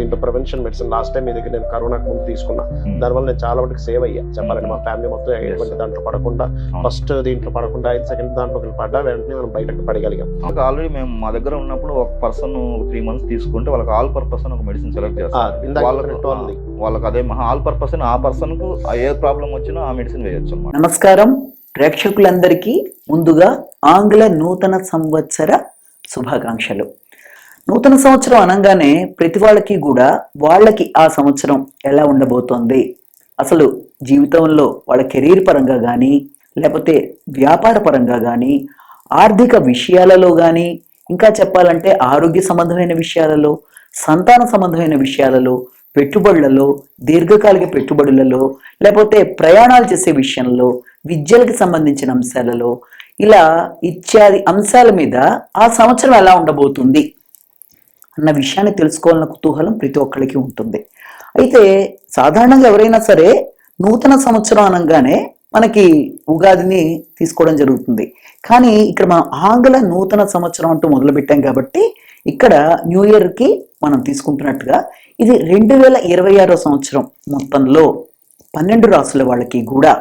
దీంట్లో prevention medicine last time మీ దగ్గర నేను కరోనాకు ముందు తీసుకున్నా. దానివల్ల నేను చాలా వరకు సేవ్ అయ్యా. చెప్పాలంటే మా ఫ్యామిలీ మొత్తం ఎటువంటి దాంట్లో పడకుండా ఫస్ట్ దీంట్లో పడకుండా ఐదు సెకండ్ దాంట్లో పడ్డా వెంటనే మనం బయటకు పడగలిగాం. ఆల్రెడీ మేము మా దగ్గర ఉన్నప్పుడు ఒక పర్సన్ త్రీ మంత్స్ తీసుకుంటే వాళ్ళకి ఆల్ పర్పస్ ఒక మెడిసిన్ సెలెక్ట్ చేస్తారు. వాళ్ళకు చెప్పినట్టు ఉంది. వాళ్ళకి అదే ఆల్ పర్పస్ ఆ పర్సన్కు ఏ ప్రాబ్లం వచ్చినా ఆ మెడిసిన్ వేయొచ్చు నమస్కారం. ప్రేక్షకులందరికీ ముందుగా ఆంగ్ల నూతన సంవత్సర శుభాకాంక్షలు. నూతన సంవత్సరం అనగానే ప్రతి వాళ్ళకి కూడా వాళ్ళకి ఆ సంవత్సరం ఎలా ఉండబోతోంది? అసలు జీవితంలో వాళ్ళ కెరీర్ పరంగా కానీ లేకపోతే వ్యాపార పరంగా కానీ ఆర్థిక విషయాలలో కానీ ఇంకా చెప్పాలంటే ఆరోగ్య సంబంధమైన విషయాలలో సంతాన సంబంధమైన విషయాలలో పెట్టుబడులలో దీర్ఘకాలిక పెట్టుబడులలో లేకపోతే ప్రయాణాలు చేసే విషయంలో విద్యలకు సంబంధించిన అంశాలలో ఇలా ఇత్యాది అంశాల మీద ఆ సంవత్సరం ఎలా ఉండబోతుంది? అన్న విషయాన్ని తెలుసుకోవాలన్న కుతూహలం ప్రతి ఒక్కరికి ఉంటుంది. అయితే సాధారణంగా ఎవరైనా సరే నూతన సంవత్సరం అనగానే మనకి ఉగాదిని తీసుకోవడం జరుగుతుంది. కానీ ఇక్కడ మనం ఆంగ్ల నూతన సంవత్సరం అంటూ మొదలుపెట్టాం కాబట్టి ఇక్కడ న్యూ ఇయర్కి మనం తీసుకుంటున్నట్టుగా ఇది రెండు వేల ఇరవై ఆరో సంవత్సరం మొత్తంలో పన్నెండు రాసుల వాళ్ళకి కూడా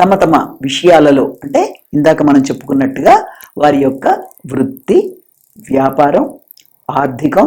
తమ తమ విషయాలలో అంటే ఇందాక మనం చెప్పుకున్నట్టుగా వారి యొక్క వృత్తి వ్యాపారం ఆర్థికం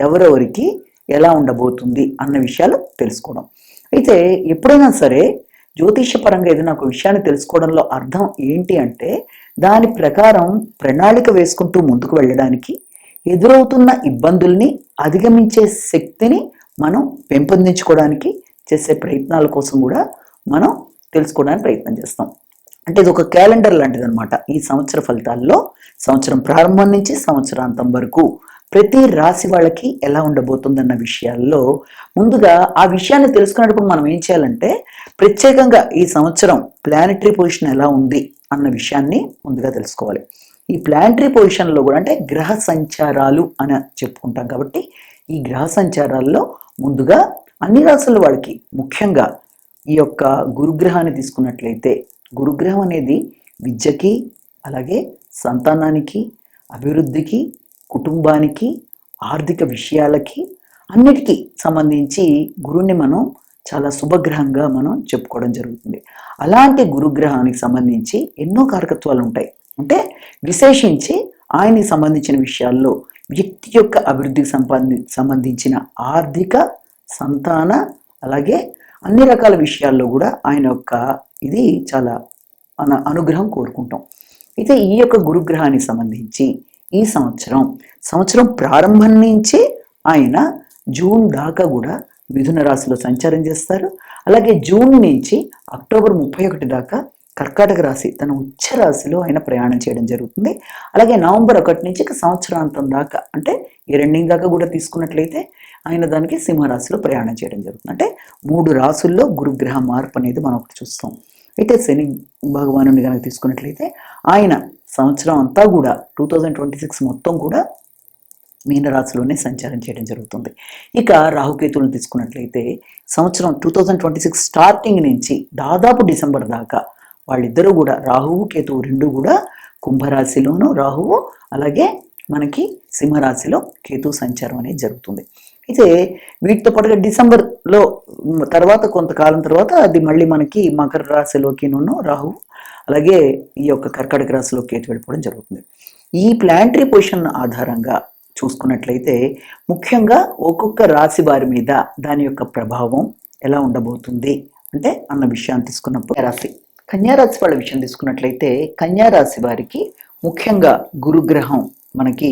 ఎవరెవరికి ఎలా ఉండబోతుంది అన్న విషయాలు తెలుసుకోవడం. అయితే ఎప్పుడైనా సరే జ్యోతిషపరంగా ఏదైనా ఒక విషయాన్ని తెలుసుకోవడంలో అర్థం ఏంటి అంటే దాని ప్రకారం ప్రణాళిక వేసుకుంటూ ముందుకు వెళ్ళడానికి ఎదురవుతున్న ఇబ్బందుల్ని అధిగమించే శక్తిని మనం పెంపొందించుకోవడానికి చేసే ప్రయత్నాల కోసం కూడా మనం తెలుసుకోవడానికి ప్రయత్నం చేస్తాం. అంటే ఇది ఒక క్యాలెండర్ లాంటిది అనమాట ఈ సంవత్సర ఫలితాల్లో సంవత్సరం ప్రారంభం నుంచి సంవత్సరాంతం వరకు ప్రతి రాశి వాళ్ళకి ఎలా ఉండబోతుందన్న విషయాల్లో ముందుగా ఆ విషయాన్ని తెలుసుకున్నప్పుడు మనం ఏం చేయాలంటే ప్రత్యేకంగా ఈ సంవత్సరం ప్లానిటరీ పొజిషన్ ఎలా ఉంది అన్న విషయాన్ని ముందుగా తెలుసుకోవాలి. ఈ ప్లానటరీ పొజిషన్లో కూడా అంటే గ్రహ సంచారాలు అని చెప్పుకుంటాం కాబట్టి ఈ గ్రహ సంచారాల్లో ముందుగా అన్ని రాసుల వాళ్ళకి ముఖ్యంగా ఈ యొక్క గురుగ్రహాన్ని తీసుకున్నట్లయితే గురుగ్రహం అనేది విద్యకి అలాగే సంతానానికి అభివృద్ధికి కుటుంబానికి ఆర్థిక విషయాలకి అన్నిటికీ సంబంధించి గురువుని మనం చాలా శుభగ్రహంగా మనం చెప్పుకోవడం జరుగుతుంది. అలాంటి గురుగ్రహానికి సంబంధించి ఎన్నో కారకత్వాలు ఉంటాయి. అంటే విశేషించి ఆయనకి సంబంధించిన విషయాల్లో వ్యక్తి యొక్క అభివృద్ధికి సంబంధి సంబంధించిన ఆర్థిక సంతాన అలాగే అన్ని రకాల విషయాల్లో కూడా ఆయన యొక్క ఇది చాలా మన అనుగ్రహం కోరుకుంటాం. అయితే ఈ యొక్క గురుగ్రహానికి సంబంధించి ఈ సంవత్సరం. సంవత్సరం ప్రారంభం నుంచి ఆయన జూన్ దాకా కూడా మిథున రాశిలో సంచారం చేస్తారు. అలాగే జూన్ నుంచి అక్టోబర్ ముప్పై ఒకటి దాకా కర్కాటక రాశి తన ఉచ్చ రాశిలో ఆయన ప్రయాణం చేయడం జరుగుతుంది. అలాగే నవంబర్ ఒకటి నుంచి సంవత్సరాంతం దాకా అంటే ఈ రెండింగ్ దాకా కూడా తీసుకున్నట్లయితే ఆయన దానికి సింహరాశిలో ప్రయాణం చేయడం జరుగుతుంది. అంటే మూడు రాసుల్లో గురుగ్రహ మార్పు అనేది మనం ఒకటి చూస్తాం. అయితే శని భగవాను కనుక తీసుకున్నట్లయితే ఆయన సంవత్సరం అంతా కూడా టూ థౌజండ్ ట్వంటీ సిక్స్ మొత్తం కూడా మీనరాశిలోనే సంచారం చేయడం జరుగుతుంది. ఇక రాహుకేతులను తీసుకున్నట్లయితే సంవత్సరం two thousand twenty six starting నుంచి దాదాపు డిసెంబర్ దాకా వాళ్ళిద్దరూ కూడా రాహువు కేతువు రెండు కూడా కుంభరాశిలోను రాహువు అలాగే మనకి సింహరాశిలో కేతు సంచారం అనేది జరుగుతుంది. అయితే వీటితో పాటుగా డిసెంబర్లో తర్వాత కొంతకాలం తర్వాత అది మళ్ళీ మనకి మకర రాశిలోకిను రాహువు అలాగే ఈ యొక్క కర్కాటక రాశిలో కేతు వెళ్ళిపోవడం జరుగుతుంది. ఈ ప్లాంటరీ పొజిషన్ ఆధారంగా చూసుకున్నట్లయితే ముఖ్యంగా ఒక్కొక్క రాశి వారి మీద దాని యొక్క ప్రభావం ఎలా ఉండబోతుంది అంటే అన్న విషయాన్ని తీసుకున్నప్పుడు రాశి కన్యారాశి వాళ్ళ విషయం తీసుకున్నట్లయితే కన్యారాశి వారికి ముఖ్యంగా గురుగ్రహం మనకి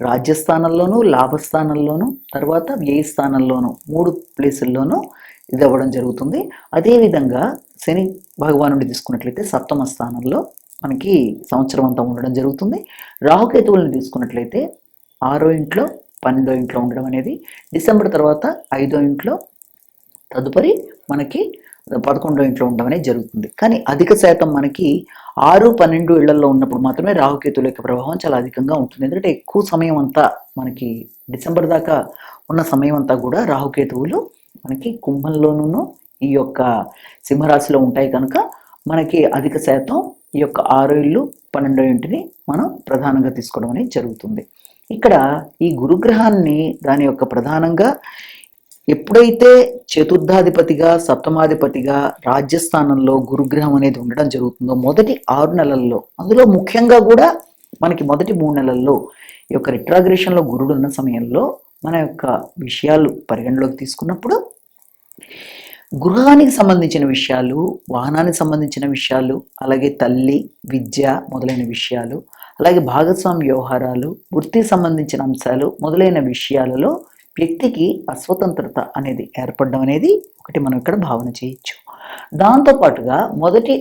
రాజ్యస్థానంలోనూ లాభస్థానంలోనూ తర్వాత వ్యయ స్థానంలోనూ మూడు ప్లేసుల్లోనూ ఇది అవ్వడం జరుగుతుంది. అదేవిధంగా శని భగవానుడి తీసుకున్నట్లయితే సప్తమ స్థానంలో మనకి సంవత్సరం అంతా ఉండడం జరుగుతుంది. రాహుకేతువులను తీసుకున్నట్లయితే ఆరో ఇంట్లో పన్నెండో ఇంట్లో ఉండడం అనేది డిసెంబర్ తర్వాత ఐదో ఇంట్లో తదుపరి మనకి పదకొండో ఇంట్లో ఉండడం అనేది జరుగుతుంది. కానీ అధిక శాతం మనకి ఆరు పన్నెండు ఇళ్ళలో ఉన్నప్పుడు మాత్రమే రాహుకేతుల యొక్క ప్రభావం చాలా అధికంగా ఉంటుంది. ఎందుకంటే ఎక్కువ సమయం అంతా మనకి డిసెంబర్ దాకా ఉన్న సమయం అంతా కూడా రాహుకేతువులు మనకి కుంభంలోనూ ఈ యొక్క సింహరాశిలో ఉంటాయి కనుక మనకి అధిక శాతం ఈ యొక్క ఆరు ఇల్లు పన్నెండో ఇంటిని మనం ప్రధానంగా తీసుకోవడం అనేది జరుగుతుంది. ఇక్కడ ఈ గురుగ్రహాన్ని దాని యొక్క ప్రధానంగా ఎప్పుడైతే చతుర్థాధిపతిగా సప్తమాధిపతిగా రాజ్యస్థానంలో గురుగ్రహం అనేది ఉండడం జరుగుతుందో మొదటి ఆరు నెలల్లో అందులో ముఖ్యంగా కూడా మనకి మొదటి మూడు నెలల్లో ఈ యొక్క రిట్రాగ్రేషన్లో గురుడు ఉన్న సమయంలో మన యొక్క విషయాలు పరిగణలోకి తీసుకున్నప్పుడు గృహానికి సంబంధించిన విషయాలు వాహనానికి సంబంధించిన విషయాలు అలాగే తల్లి విద్య మొదలైన విషయాలు అలాగే భాగస్వామ్య వ్యవహారాలు వృత్తికి సంబంధించిన అంశాలు మొదలైన విషయాలలో వ్యక్తికి అస్వతంత్రత అనేది ఏర్పడడం అనేది ఒకటి మనం ఇక్కడ భావన చేయొచ్చు. దాంతోపాటుగా మొదటి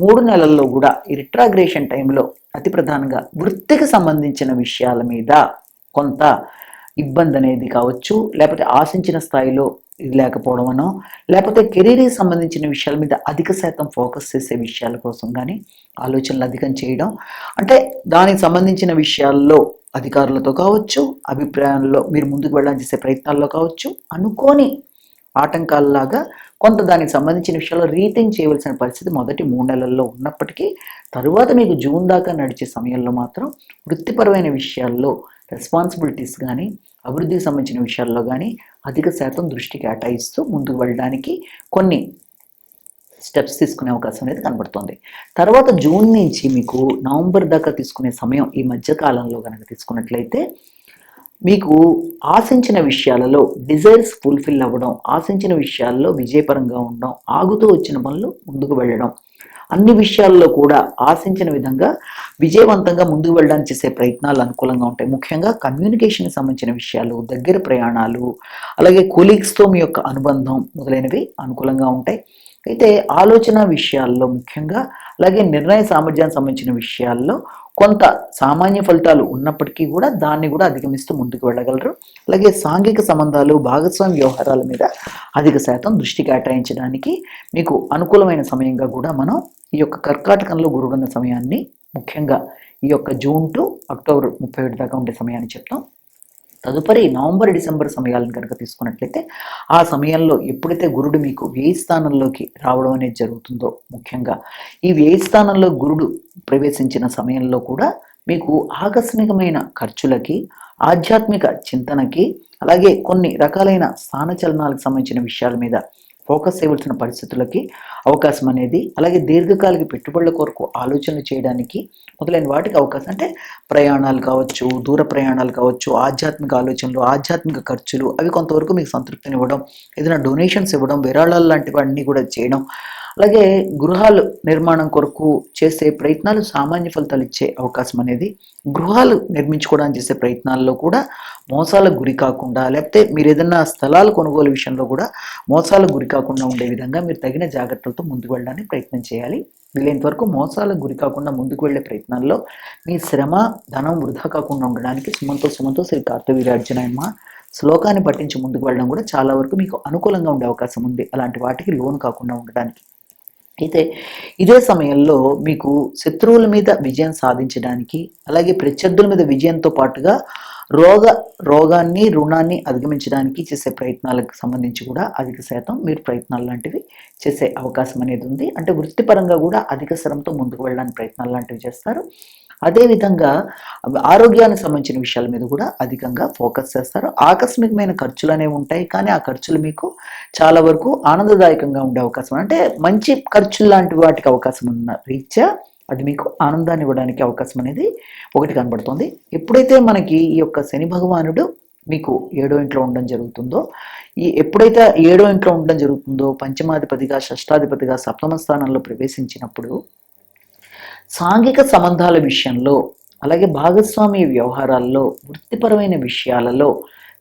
మూడు నెలల్లో కూడా ఈ రిట్రాగ్రేషన్ టైంలో అతి ప్రధానంగా వృత్తికి సంబంధించిన విషయాల మీద కొంత ఇబ్బంది అనేది కావచ్చు లేకపోతే ఆశించిన స్థాయిలో ఇది లేకపోవడం అనో లేకపోతే కెరీర్కి సంబంధించిన విషయాల మీద అధిక శాతం ఫోకస్ చేసే విషయాల కోసం కానీ ఆలోచనలు అధికం చేయడం. అంటే దానికి సంబంధించిన విషయాల్లో అధికారులతో కావచ్చు అభిప్రాయాల్లో మీరు ముందుకు వెళ్ళడానికి చేసే ప్రయత్నాల్లో కావచ్చు అనుకోని ఆటంకాలలాగా కొంత దానికి సంబంధించిన విషయాల్లో రీథింక్ చేయవలసిన పరిస్థితి మొదటి మూడు నెలల్లో ఉన్నప్పటికీ తరువాత మీకు జూన్ దాకా నడిచే సమయంలో మాత్రం వృత్తిపరమైన విషయాల్లో రెస్పాన్సిబిలిటీస్ కానీ అభివృద్ధికి సంబంధించిన విషయాల్లో కానీ అధిక శాతం దృష్టి కేటాయిస్తూ ముందుకు వెళ్ళడానికి కొన్ని స్టెప్స్ తీసుకునే అవకాశం అనేది కనబడుతుంది. తర్వాత జూన్ నుంచి మీకు నవంబర్ దాకా తీసుకునే సమయం ఈ మధ్యకాలంలో కనుక తీసుకున్నట్లయితే మీకు ఆశించిన విషయాలలో డిజైర్స్ ఫుల్ఫిల్ అవ్వడం ఆశించిన విషయాల్లో విజయపరంగా ఉండడం ఆగుతూ వచ్చిన పనులు ముందుకు వెళ్ళడం. అన్ని విషయాల్లో కూడా ఆశించిన విధంగా విజయవంతంగా ముందుకు వెళ్ళడానికి చేసే ప్రయత్నాలు అనుకూలంగా ఉంటాయి. ముఖ్యంగా కమ్యూనికేషన్కి సంబంధించిన విషయాలు దగ్గర ప్రయాణాలు అలాగే కొలీగ్స్తో మీ యొక్క అనుబంధం మొదలైనవి అనుకూలంగా ఉంటాయి. అయితే ఆలోచన విషయాల్లో ముఖ్యంగా అలాగే నిర్ణయ సామర్థ్యానికి సంబంధించిన విషయాల్లో కొంత సామాన్య ఫలితాలు ఉన్నప్పటికీ కూడా దాన్ని కూడా అధిగమిస్తూ ముందుకు వెళ్ళగలరు. అలాగే సాంఘిక సంబంధాలు భాగస్వామ్య వ్యవహారాల మీద అధిక శాతం దృష్టి కేటాయించడానికి మీకు అనుకూలమైన సమయంగా కూడా మనం ఈ యొక్క కర్కాటకంలో గురుడున్న సమయాన్ని ముఖ్యంగా ఈ యొక్క జూన్ టు అక్టోబర్ ముప్పై ఒకటి దాకా ఉండే సమయాన్ని చెప్తాం. తదుపరి నవంబర్ డిసెంబర్ సమయాలను కనుక తీసుకున్నట్లయితే ఆ సమయంలో ఎప్పుడైతే గురుడు మీకు వ్యయ స్థానంలోకి రావడం అనేది జరుగుతుందో ముఖ్యంగా ఈ వ్యయ స్థానంలో గురుడు ప్రవేశించిన సమయంలో కూడా మీకు ఆకస్మికమైన ఖర్చులకి ఆధ్యాత్మిక చింతనకి అలాగే కొన్ని రకాలైన స్థానచలనాలకు సంబంధించిన విషయాల మీద ఫోకస్ చేయవలసిన పరిస్థితులకి అవకాశం అనేది అలాగే దీర్ఘకాలిక పెట్టుబడుల కొరకు ఆలోచనలు చేయడానికి మొదలైన వాటికి అవకాశం అంటే ప్రయాణాలు కావచ్చు దూర ప్రయాణాలు కావచ్చు ఆధ్యాత్మిక ఆలోచనలు ఆధ్యాత్మిక ఖర్చులు అవి కొంతవరకు మీకు సంతృప్తిని ఇవ్వడం ఏదైనా డొనేషన్స్ ఇవ్వడం విరాళాలు లాంటివన్నీ కూడా చేయడం అలాగే గృహాలు నిర్మాణం కొరకు చేసే ప్రయత్నాలు సామాన్య ఫలితాలు ఇచ్చే అవకాశం అనేది గృహాలు నిర్మించుకోవడానికి చేసే ప్రయత్నాల్లో కూడా మోసాలకు గురి కాకుండా లేకపోతే మీరు ఏదైనా స్థలాలు కొనుగోలు విషయంలో కూడా మోసాలకు గురి కాకుండా ఉండే విధంగా మీరు తగిన జాగ్రత్తలతో ముందుకు వెళ్ళడానికి ప్రయత్నం చేయాలి. వీలైనంత వరకు మోసాలకు గురి కాకుండా ముందుకు వెళ్ళే ప్రయత్నాల్లో మీ శ్రమ ధనం వృధా కాకుండా ఉండడానికి సుమంతో సుమంతో శ్రీ కార్తవీర్యార్జునయమ్మ శ్లోకాన్ని పట్టించి ముందుకు వెళ్ళడం కూడా చాలా వరకు మీకు అనుకూలంగా ఉండే అవకాశం ఉంది. అలాంటి వాటికి లోన్ కాకుండా ఉండడానికి అయితే ఇదే సమయంలో మీకు శత్రువుల మీద విజయం సాధించడానికి అలాగే ప్రత్యర్థుల మీద విజయంతో పాటుగా రోగ రోగాన్ని రుణాన్ని అధిగమించడానికి చేసే ప్రయత్నాలకు సంబంధించి కూడా అధిక శాతం మీరు ప్రయత్నాలు లాంటివి చేసే అవకాశం అనేది ఉంది. అంటే వృత్తిపరంగా కూడా అధిక శ్రమతో ముందుకు వెళ్ళడానికి ప్రయత్నాలు లాంటివి చేస్తారు. అదేవిధంగా ఆరోగ్యానికి సంబంధించిన విషయాల మీద కూడా అధికంగా ఫోకస్ చేస్తారు. ఆకస్మికమైన ఖర్చులు అనేవి ఉంటాయి కానీ ఆ ఖర్చులు మీకు చాలా వరకు ఆనందదాయకంగా ఉండే అవకాశం. అంటే మంచి ఖర్చులు లాంటి వాటికి అవకాశం ఉన్న రీత్యా అది మీకు ఆనందాన్ని ఇవ్వడానికి అవకాశం అనేది ఒకటి కనబడుతుంది. ఎప్పుడైతే మనకి ఈ యొక్క శని భగవానుడు మీకు ఏడో ఇంట్లో ఉండడం జరుగుతుందో ఈ ఎప్పుడైతే ఏడో ఇంట్లో ఉండడం జరుగుతుందో పంచమాధిపతిగా షష్టాధిపతిగా సప్తమ స్థానంలో ప్రవేశించినప్పుడు సాంఘిక సంబంధాల విషయంలో అలాగే భాగస్వామి వ్యవహారాల్లో వృత్తిపరమైన విషయాలలో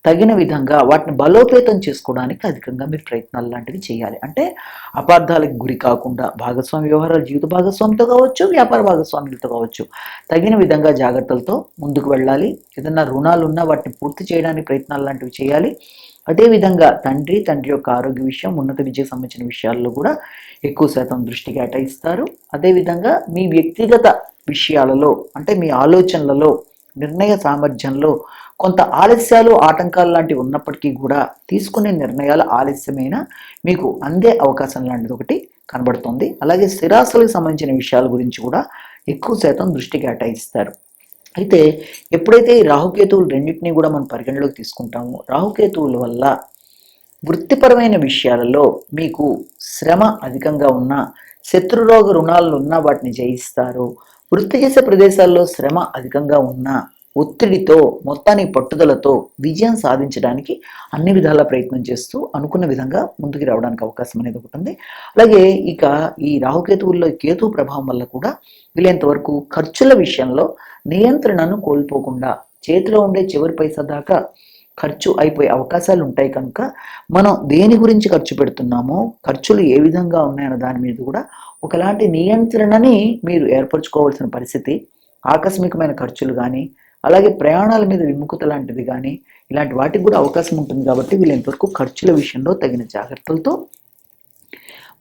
తగిన విధంగా వాటిని బలోపేతం చేసుకోవడానికి అధికంగా మీరు ప్రయత్నాలు లాంటివి చేయాలి. అంటే అపార్థాలకు గురి కాకుండా భాగస్వామి వ్యవహారాలు జీవిత భాగస్వామితో కావచ్చు వ్యాపార భాగస్వాములతో కావచ్చు తగిన విధంగా జాగ్రత్తలతో ముందుకు వెళ్ళాలి. ఏదైనా రుణాలు ఉన్నా వాటిని పూర్తి చేయడానికి ప్రయత్నాలు లాంటివి చేయాలి. అదేవిధంగా తండ్రి తండ్రి యొక్క ఆరోగ్య విషయం ఉన్నత విద్యకు సంబంధించిన విషయాల్లో కూడా ఎక్కువ శాతం దృష్టి కేటాయిస్తారు. అదేవిధంగా మీ వ్యక్తిగత విషయాలలో అంటే మీ ఆలోచనలలో నిర్ణయ సామర్థ్యంలో కొంత ఆలస్యాలు ఆటంకాలు లాంటివి ఉన్నప్పటికీ కూడా తీసుకునే నిర్ణయాలు ఆలస్యమైన మీకు అందే అవకాశం లాంటిది ఒకటి కనబడుతుంది. అలాగే స్థిరాస్తులకు సంబంధించిన విషయాల గురించి కూడా ఎక్కువ శాతం దృష్టి కేటాయిస్తారు. అయితే ఎప్పుడైతే ఈ రాహుకేతువులు రెండింటినీ కూడా మనం పరిగణలోకి తీసుకుంటామో రాహుకేతువుల వల్ల వృత్తిపరమైన విషయాలలో మీకు శ్రమ అధికంగా ఉన్న శత్రురోగ రుణాలు ఉన్న వాటిని జయిస్తారు. వృత్తి చేసే ప్రదేశాల్లో శ్రమ అధికంగా ఉన్న ఒత్తిడితో మొత్తానికి పట్టుదలతో విజయం సాధించడానికి అన్ని విధాల ప్రయత్నం చేస్తూ అనుకున్న విధంగా ముందుకు రావడానికి అవకాశం అనేది ఒకటి ఉంది. అలాగే ఇక ఈ రాహుకేతువుల్లో కేతు ప్రభావం వల్ల కూడా వీలైనంత వరకు ఖర్చుల విషయంలో నియంత్రణను కోల్పోకుండా చేతిలో ఉండే చివరి పైసా దాకా ఖర్చు అయిపోయే అవకాశాలు ఉంటాయి కనుక మనం దేని గురించి ఖర్చు పెడుతున్నామో ఖర్చులు ఏ విధంగా ఉన్నాయన్న దాని మీద కూడా ఒకలాంటి నియంత్రణని మీరు ఏర్పరచుకోవాల్సిన పరిస్థితి ఆకస్మికమైన ఖర్చులు కానీ అలాగే ప్రయాణాల మీద విముఖత లాంటిది కానీ ఇలాంటి వాటికి కూడా అవకాశం ఉంటుంది కాబట్టి వీళ్ళంతవరకు ఖర్చుల విషయంలో తగిన జాగ్రత్తలతో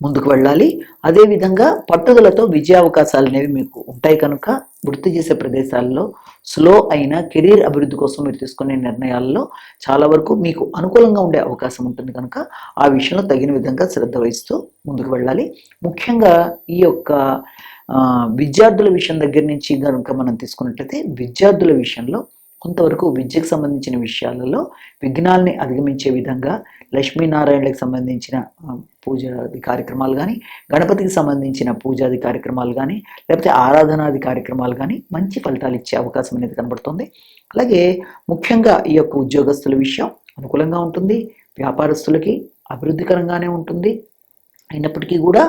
ముందుకు వెళ్ళాలి. అదేవిధంగా పట్టుదలతో విజయ అవకాశాలు అనేవి మీకు ఉంటాయి కనుక వృత్తి చేసే ప్రదేశాల్లో స్లో అయిన కెరీర్ అభివృద్ధి కోసం మీరు తీసుకునే నిర్ణయాల్లో చాలా వరకు మీకు అనుకూలంగా ఉండే అవకాశం ఉంటుంది కనుక ఆ విషయంలో తగిన విధంగా శ్రద్ధ వహిస్తూ ముందుకు వెళ్ళాలి. ముఖ్యంగా ఈ యొక్క విద్యార్థుల విషయం దగ్గర నుంచి కనుక మనం తీసుకున్నట్లయితే విద్యార్థుల విషయంలో కొంతవరకు విద్యకు సంబంధించిన విషయాలలో విఘ్నాల్ని అధిగమించే విధంగా లక్ష్మీనారాయణలకు సంబంధించిన పూజాది కార్యక్రమాలు కానీ గణపతికి సంబంధించిన పూజాది కార్యక్రమాలు కానీ లేకపోతే ఆరాధనాది కార్యక్రమాలు కానీ మంచి ఫలితాలు ఇచ్చే అవకాశం అనేది కనబడుతుంది. అలాగే ముఖ్యంగా ఈ యొక్క ఉద్యోగస్తుల విషయం అనుకూలంగా ఉంటుంది వ్యాపారస్తులకి అభివృద్ధికరంగానే ఉంటుంది అయినప్పటికీ కూడా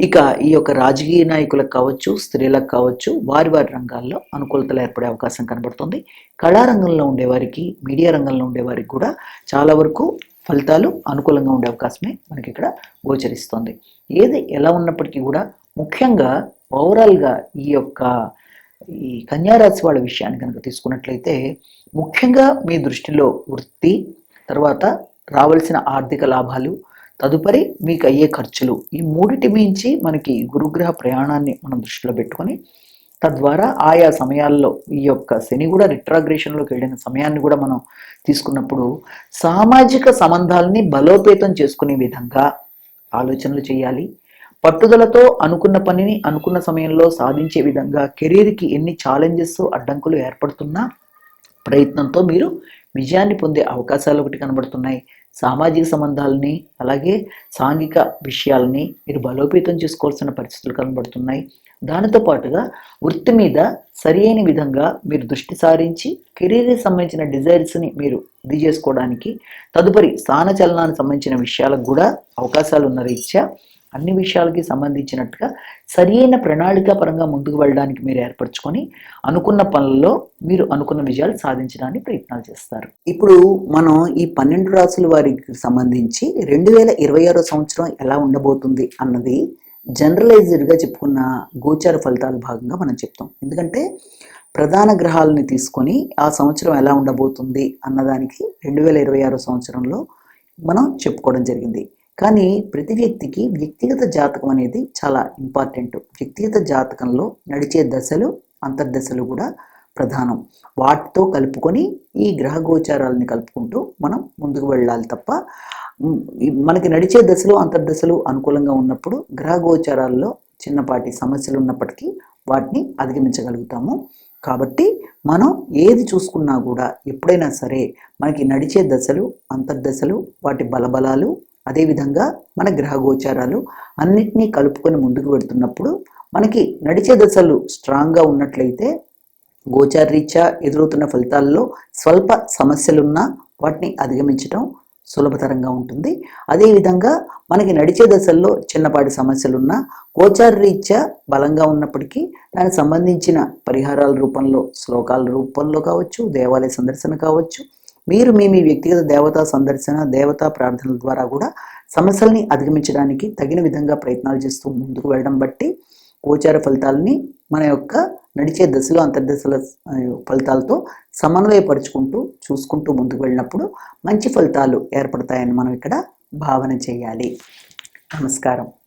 ఇక ఈ యొక్క రాజకీయ నాయకులకు కావచ్చు స్త్రీలకు కావచ్చు వారి వారి రంగాల్లో అనుకూలతలు ఏర్పడే అవకాశం కనబడుతుంది. కళారంగంలో ఉండేవారికి మీడియా రంగంలో ఉండేవారికి కూడా చాలా వరకు ఫలితాలు అనుకూలంగా ఉండే అవకాశమే మనకి ఇక్కడ గోచరిస్తుంది. ఏది ఎలా ఉన్నప్పటికీ కూడా ముఖ్యంగా ఓవరాల్గా ఈ యొక్క ఈ కన్యారాశి వాళ్ళ విషయాన్ని కనుక తీసుకున్నట్లయితే ముఖ్యంగా మీ దృష్టిలో వృత్తి తర్వాత రావాల్సిన ఆర్థిక లాభాలు తదుపరి మీకు అయ్యే ఖర్చులు. ఈ మూడిటి మించి మనకి గురుగ్రహ ప్రయాణాన్ని మనం దృష్టిలో పెట్టుకొని తద్వారా ఆయా సమయాల్లో ఈ యొక్క శని కూడా రిట్రాగ్రేషన్లోకి వెళ్ళిన సమయాన్ని కూడా మనం తీసుకున్నప్పుడు సామాజిక సంబంధాలని బలోపేతం చేసుకునే విధంగా ఆలోచనలు చేయాలి. పట్టుదలతో అనుకున్న పనిని అనుకున్న సమయంలో సాధించే విధంగా కెరీర్కి ఎన్ని ఛాలెంజెస్ అడ్డంకులు ఏర్పడుతున్నా ప్రయత్నంతో మీరు విజయాన్ని పొందే అవకాశాలు ఒకటి కనబడుతున్నాయి. సామాజిక సంబంధాలని అలాగే సాంఘిక విషయాలని మీరు బలోపేతం చేసుకోవాల్సిన పరిస్థితులు కనబడుతున్నాయి. దానితో పాటుగా వృత్తి మీద సరియైన విధంగా మీరు దృష్టి సారించి కెరీర్కి సంబంధించిన డిజైర్స్ని మీరు ఇది చేసుకోవడానికి తదుపరి స్థానచలనానికి సంబంధించిన విషయాలకు కూడా అవకాశాలు ఉన్న రీత్యా అన్ని విషయాలకి సంబంధించినట్టుగా సరియైన ప్రణాళిక పరంగా ముందుకు వెళ్ళడానికి మీరు ఏర్పరచుకొని అనుకున్న పనుల్లో మీరు అనుకున్న విజయాలు సాధించడానికి ప్రయత్నాలు చేస్తారు. ఇప్పుడు మనం ఈ పన్నెండు రాసుల వారికి సంబంధించి రెండు వేల ఇరవై ఆరో సంవత్సరం ఎలా ఉండబోతుంది అన్నది జనరలైజ్డ్గా చెప్పుకున్న గోచార ఫలితాల భాగంగా మనం చెప్తాం. ఎందుకంటే ప్రధాన గ్రహాలని తీసుకొని ఆ సంవత్సరం ఎలా ఉండబోతుంది అన్నదానికి రెండు వేల ఇరవై ఆరో సంవత్సరంలో మనం చెప్పుకోవడం జరిగింది. కానీ ప్రతి వ్యక్తికి వ్యక్తిగత జాతకం అనేది చాలా ఇంపార్టెంట్. వ్యక్తిగత జాతకంలో నడిచే దశలు అంతర్దశలు కూడా ప్రధానం. వాటితో కలుపుకొని ఈ గ్రహ గోచారాలని కలుపుకుంటూ మనం ముందుకు వెళ్ళాలి తప్ప మనకి నడిచే దశలు అంతర్దశలు అనుకూలంగా ఉన్నప్పుడు గ్రహ గోచారాల్లో చిన్నపాటి సమస్యలు ఉన్నప్పటికీ వాటిని అధిగమించగలుగుతాము. కాబట్టి మనం ఏది చూసుకున్నా కూడా ఎప్పుడైనా సరే మనకి నడిచే దశలు అంతర్దశలు వాటి బలబలాలు అదేవిధంగా మన గ్రహ గోచారాలు అన్నిటినీ కలుపుకొని ముందుకు పెడుతున్నప్పుడు మనకి నడిచే దశలు స్ట్రాంగ్గా ఉన్నట్లయితే గోచారీత్యా ఎదురవుతున్న ఫలితాల్లో స్వల్ప సమస్యలున్నా వాటిని అధిగమించడం సులభతరంగా ఉంటుంది. అదేవిధంగా మనకి నడిచే దశల్లో చిన్నపాటి సమస్యలున్నా గోచారరీత్యా బలంగా ఉన్నప్పటికీ దానికి సంబంధించిన పరిహారాల రూపంలో శ్లోకాల రూపంలో కావచ్చు దేవాలయ సందర్శన కావచ్చు మీరు మీ మీ వ్యక్తిగత దేవతా సందర్శన దేవతా ప్రార్థనల ద్వారా కూడా సమస్యల్ని అధిగమించడానికి తగిన విధంగా ప్రయత్నాలు చేస్తూ ముందుకు వెళ్ళడం బట్టి గోచార ఫలితాలని మన యొక్క నడిచే దశలో అంతర్దశల ఫలితాలతో సమన్వయపరుచుకుంటూ చూసుకుంటూ ముందుకు వెళ్ళినప్పుడు మంచి ఫలితాలు ఏర్పడతాయని మనం ఇక్కడ భావన చేయాలి. నమస్కారం.